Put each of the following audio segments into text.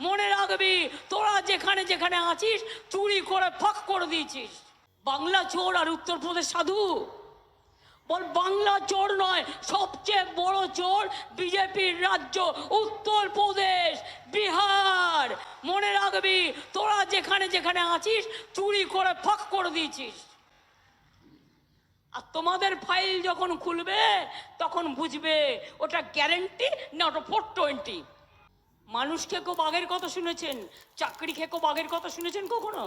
মনে রাখবি, তোরা যেখানে যেখানে আছিস, চুরি করে, ফাঁক করে দিয়েছিস। বাংলা চোর আর উত্তরপ্রদেশ সাধু? বল, বাংলা চোর নয়, সবচেয়ে বড় চোর বিজেপির রাজ্য উত্তরপ্রদেশ, বিহার। মনে রাখবি, তোরা যেখানে যেখানে আছিস, চুরি করে, ফাঁক করে দিয়েছিস। আর তোমাদের ফাইল যখন খুলবে, তখন বুঝবে, ওটা গ্যারেন্টি না ওটা ফোর টোয়েন্টি মানুষ খেকো বাঘের কথা শুনেছেন। চাকরি খেকো বাঘের কথা শুনেছেন কখনো?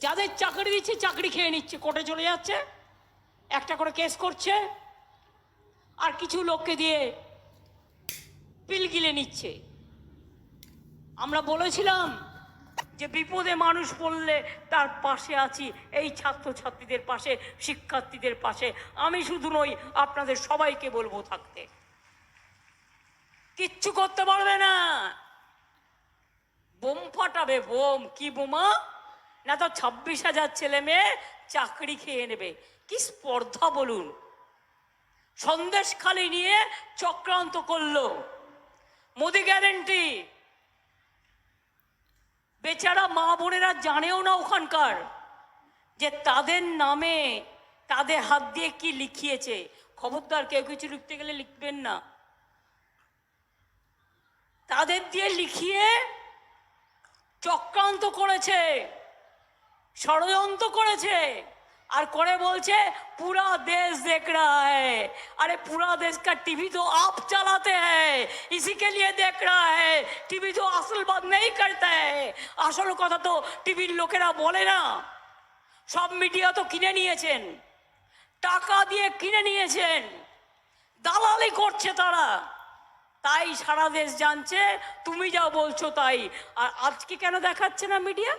যাদের চাকরি দিচ্ছে, চাকরি খেয়ে নিচ্ছে, কোর্টে চলে যাচ্ছে, একটা করে কেস করছে, আর কিছু লোককে দিয়ে পিল গিলে নিচ্ছে। আমরা বলেছিলাম যে বিপদে মানুষ পড়লে তার পাশে আছি, এই ছাত্রছাত্রীদের পাশে, শিক্ষার্থীদের পাশে। আমি শুধু নই, আপনাদের সবাইকে বলব থাকতে। কিচ্ছু করতে পারবে না। বোম ফাটাবে, বোম। কি বোমা? না তো ছাব্বিশ হাজার ছেলে মেয়ে চাকরি খেয়ে নেবে। কি স্পর্ধা বলুন। সন্দেশ খালি নিয়ে চক্রান্ত করল। মোদি গ্যারেন্টি। বেচারা মা বোনেরা জানেও না ওখানকার যে তাদের নামে তাদের হাত দিয়ে কি লিখিয়েছে। খবরদার কেউ কিছু লিখতে গেলে লিখবেন না। তাদের দিয়ে লিখিয়ে চক্রান্ত করেছে ষড়যন্ত্র করেছে আর করে বলছে পুরা देश देख रहा है अरे पूरा देश का टीवी तो आप चलाते हैं इसी के लिए देख रहा है टीवी तो असल बात नहीं करता है আসল কথা তো টিভির লোকেরা বলে না সব মিডিয়া তো কিনে নিয়েছেন টাকা দিয়ে কিনে নিয়েছেন দালালি করছে তারা তাই সারা দেশ জানছে তুমি যা বলছো তাই। আর আজকে কেন দেখাচ্ছে না মিডিয়া?